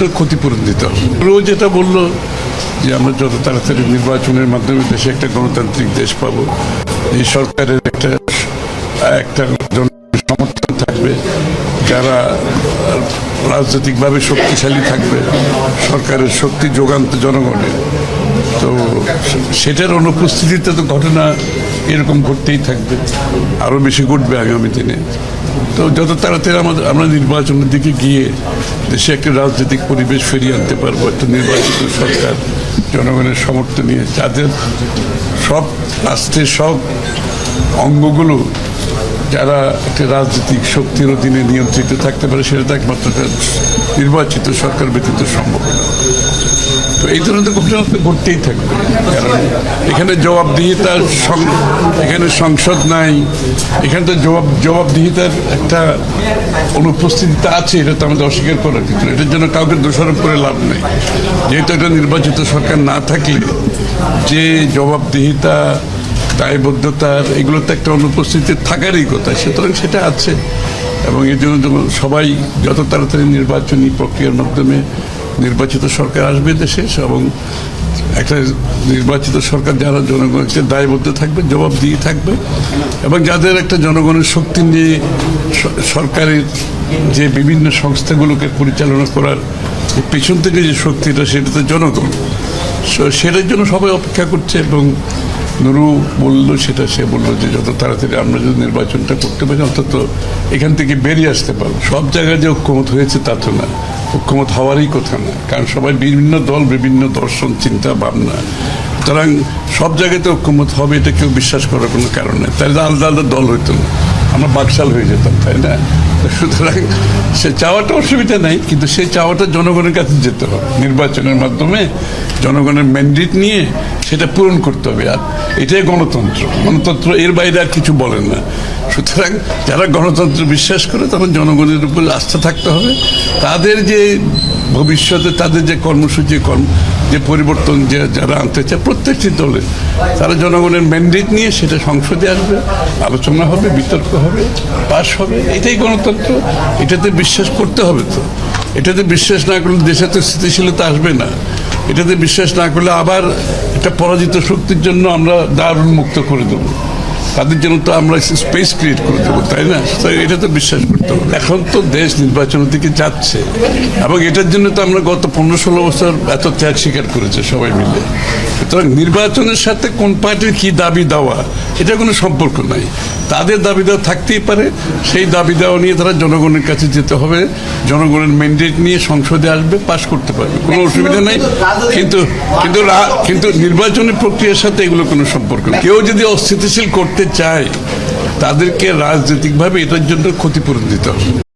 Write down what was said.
জন্য ক্ষতিপূরণ দিতে হবে রোজ যেটা বলল যে আমরা যত তাড়াতাড়ি নির্বাচনের মাধ্যমে দেশে একটা গণতান্ত্রিক দেশ পাব, এই সরকারের একটা একটা সমর্থন থাকবে, যারা রাজনৈতিকভাবে শক্তিশালী থাকবে, সরকারের শক্তি যোগান্ত জনগণের। তো সেটার অনুপস্থিতিতে তো ঘটনা এরকম ঘটতেই থাকবে। আরও বেশি ঘটবে আগামী দিনে। তো যত তাড়াতাড়ি আমাদের আমরা নির্বাচনের দিকে গিয়ে দেশে একটা রাজনৈতিক পরিবেশ ফিরিয়ে আনতে পারব, একটা নির্বাচিত সরকার, জনগণের সমর্থন নিয়ে, যাদের সব রাষ্ট্রের সব অঙ্গগুলো যারা একটা রাজনৈতিক শক্তির অধীনে নিয়ন্ত্রিত থাকতে পারে, সেটা একমাত্র নির্বাচিত সরকার ব্যতীত সম্ভব তো এই ধরনের ঘটনা তো ঘটতেই থাকবে। কারণ এখানে জবাবদিহিতার এখানে সংসদ নাই, এখানে তো জবাব জবাবদিহিতার একটা অনুপস্থিতিতে আছে, এটা তো আমাদের অস্বীকার করার না। এটার জন্য কাউকে দোষারোপ করে লাভ নেই। যেহেতু একটা নির্বাচিত সরকার না থাকলে যে জবাবদিহিতা দায়বদ্ধতার এগুলো তো একটা অনুপস্থিতি থাকারই কথা। সুতরাং সেটা আছে। এবং এর জন্য সবাই যত তাড়াতাড়ি নির্বাচনী প্রক্রিয়ার মাধ্যমে নির্বাচিত সরকার আসবে দেশে, এবং একটা নির্বাচিত সরকার যারা জনগণকে দায়বদ্ধ থাকবে জবাব দিয়ে থাকবে, এবং যাদের একটা জনগণের শক্তি নিয়ে সরকারের যে বিভিন্ন সংস্থাগুলোকে পরিচালনা করার পেছন থেকে যে শক্তিটা, সেটা তো জনগণ। সেটার জন্য সবাই অপেক্ষা করছে, এবং নুরু বলল, সেটা সে বলল যে যত তাড়াতাড়ি আমরা যদি নির্বাচনটা করতে পারি, অন্তত এখান থেকে বেরিয়ে আসতে পারব। সব জায়গায় যে ঐক্যমত হয়েছে তা তো না। ঐক্যমত হওয়ারই কথা না। কারণ সবাই বিভিন্ন দল, বিভিন্ন দর্শন, চিন্তা, ভাবনা। সুতরাং সব জায়গাতে ঐক্যমত হবে, এটা কেউ বিশ্বাস করার কোনো কারণ নেই। তাহলে আলাদা আলাদা দল হইতো না। আমরা বাকশাল হয়ে যেতাম, তাই না? সুতরাং সে চাওয়াটা অসুবিধা নাই, কিন্তু সে চাওয়াটা জনগণের কাছে যেতে হবে। নির্বাচনের মাধ্যমে জনগণের ম্যান্ডেট নিয়ে সেটা পূরণ করতে হবে। আর এটাই গণতন্ত্র। গণতন্ত্র এর বাইরে আর কিছু বলেন না। সুতরাং যারা গণতন্ত্র বিশ্বাস করে, তখন জনগণের উপর আস্থা থাকতে হবে। তাদের যে ভবিষ্যতে, তাদের যে কর্মসূচি, কর্ম, যে পরিবর্তন যে যারা আনতে চায়, প্রত্যেকটি দলে তারা জনগণের ম্যান্ডেট নিয়ে সেটা সংসদে আসবে, আলোচনা হবে, বিতর্ক হবে, পাশ হবে। এটাই গণতন্ত্র। এটাতে বিশ্বাস করতে হবে তো। এটাতে বিশ্বাস না করলে দেশে তো স্থিতিশীলতা আসবে না। এটাতে বিশ্বাস না করলে আবার একটা পরাজিত শক্তির জন্য আমরা দারুণ মুক্ত করে দেবো। তাদের জন্য তো আমরা স্পেস ক্রিয়েট করে দেবো, তাই না? তাই এটা তো বিশ্বাস করতে হবে। এখন তো দেশ নির্বাচনের দিকে যাচ্ছে এবং এটার জন্য তো আমরা গত পনেরো ষোলো বছর এত ত্যাগ স্বীকার করেছে সবাই মিলে। সুতরাং নির্বাচনের সাথে কোন পার্টির কি দাবি দেওয়া এটা কোনো সম্পর্ক নাই। তাদের দাবি দেওয়া থাকতেই পারে সেই দাবি দেওয়া নিয়ে তারা জনগণের কাছে যেতে হবে জনগণের ম্যান্ডেট নিয়ে সংসদে আসবে পাশ করতে পারবে কোনো অসুবিধা নাই। কিন্তু কিন্তু কিন্তু নির্বাচনী প্রক্রিয়ার সাথে এগুলো কোনো সম্পর্ক নেই। কেউ যদি অস্থিতিশীল করতে চায় তাদেরকে রাজনৈতিকভাবে এটার জন্য ক্ষতিপূরণ দিতে হবে।